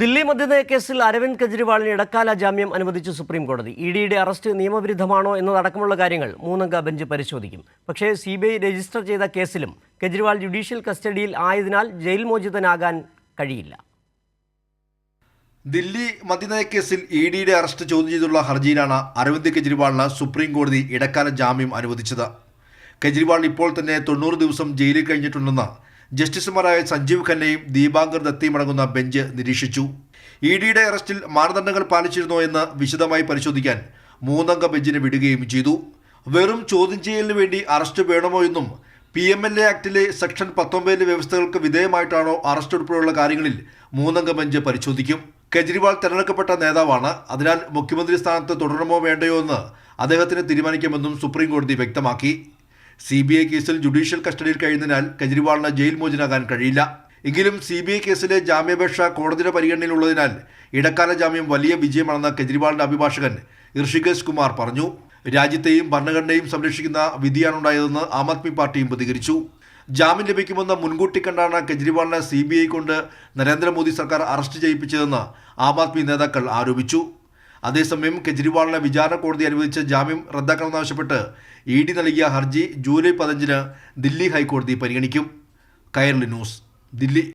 ദില്ലി മദ്യനയ കേസിൽ അരവിന്ദ് കെജ്രിവാളിന് ഇടക്കാല ജാമ്യം അനുവദിച്ചു സുപ്രീം കോടതി ഇ ഡിയുടെ അറസ്റ്റ് നിയമവിരുദ്ധമാണോ എന്നതടക്കമുള്ള കാര്യങ്ങൾ മൂന്നംഗ ബെഞ്ച് പരിശോധിക്കും. പക്ഷേ സി ബി ഐ രജിസ്റ്റർ ചെയ്ത കേസിലും കെജ്രിവാൾ ജുഡീഷ്യൽ കസ്റ്റഡിയിൽ ആയതിനാൽ ജയിൽ മോചിതനാകാൻ കഴിയില്ല. ദില്ലി മദ്യനയ കേസിൽ ഇ ഡിയുടെ അറസ്റ്റ് ചോദ്യം ചെയ്തുള്ള ഹർജിയിലാണ് അരവിന്ദ് കെജ്രിവാളിന് സുപ്രീം കോടതി ഇടക്കാല ജാമ്യം അനുവദിച്ചത്. കെജ്രിവാൾ ഇപ്പോൾ തന്നെ തൊണ്ണൂറ് ദിവസം ജയിലിൽ കഴിഞ്ഞിട്ടുണ്ടെന്ന് ജസ്റ്റിസുമാരായ സഞ്ജീവ് ഖന്നയും ദീപാങ്കർ ദത്തയും അടങ്ങുന്ന ബെഞ്ച് നിരീക്ഷിച്ചു. ഇ ഡിയുടെ അറസ്റ്റിൽ മാനദണ്ഡങ്ങൾ പാലിച്ചിരുന്നോ എന്ന് വിശദമായി പരിശോധിക്കാൻ മൂന്നംഗ ബെഞ്ചിനെ വിടുകയും ചെയ്തു. വെറും ചോദ്യം ചെയ്യലിന് വേണ്ടി അറസ്റ്റ് വേണമോ എന്നും പി എം എൽ എ ആക്ടിലെ സെക്ഷൻ പത്തൊമ്പതിലെ വ്യവസ്ഥകൾക്ക് വിധേയമായിട്ടാണോ അറസ്റ്റ് ഉൾപ്പെടെയുള്ള കാര്യങ്ങളിൽ മൂന്നംഗ ബെഞ്ച് പരിശോധിക്കും. കെജ്രിവാൾ തിരഞ്ഞെടുക്കപ്പെട്ട നേതാവാണ്. അതിനാൽ മുഖ്യമന്ത്രി സ്ഥാനത്ത് തുടരണമോ വേണ്ടയോ എന്ന് അദ്ദേഹത്തിന് തീരുമാനിക്കുമെന്നും സുപ്രീം കോടതി വ്യക്തമാക്കി. സി ബി ഐ കേസിൽ ജുഡീഷ്യൽ കസ്റ്റഡിയിൽ കഴിയുന്നതിനാൽ കെജ്രിവാളിന് ജയിൽ മോചനാകാൻ കഴിയില്ല. എങ്കിലും സി ബി ഐ കേസിലെ ജാമ്യാപേക്ഷ കോടതിയുടെ പരിഗണനയിലുള്ളതിനാൽ ഇടക്കാല ജാമ്യം വലിയ വിജയമാണെന്ന് കെജ്രിവാളിന്റെ അഭിഭാഷകൻ ഋഷികേശ് കുമാർ പറഞ്ഞു. രാജ്യത്തെയും ഭരണഘടനയും സംരക്ഷിക്കുന്ന വിധിയാണുണ്ടായതെന്ന് ആം ആദ്മി പാർട്ടിയും പ്രതികരിച്ചു. ജാമ്യം ലഭിക്കുമെന്ന് മുൻകൂട്ടി കണ്ടാണ് കെജ്രിവാളിനെ സി ബി ഐ കൊണ്ട് നരേന്ദ്രമോദി സർക്കാർ അറസ്റ്റ് ചെയ്യിപ്പിച്ചതെന്ന് ആം ആദ്മി നേതാക്കൾ ആരോപിച്ചു. അതേസമയം കെജ്രിവാളിനെ വിചാരണ കോടതി അനുവദിച്ച ജാമ്യം റദ്ദാക്കണമെന്നാവശ്യപ്പെട്ട് ഇ ഡി നൽകിയ ഹർജി ജൂലൈ പതിനഞ്ചിന് ദില്ലി ഹൈക്കോടതി പരിഗണിക്കും. കൈരളി ന്യൂസ് ദില്ലി.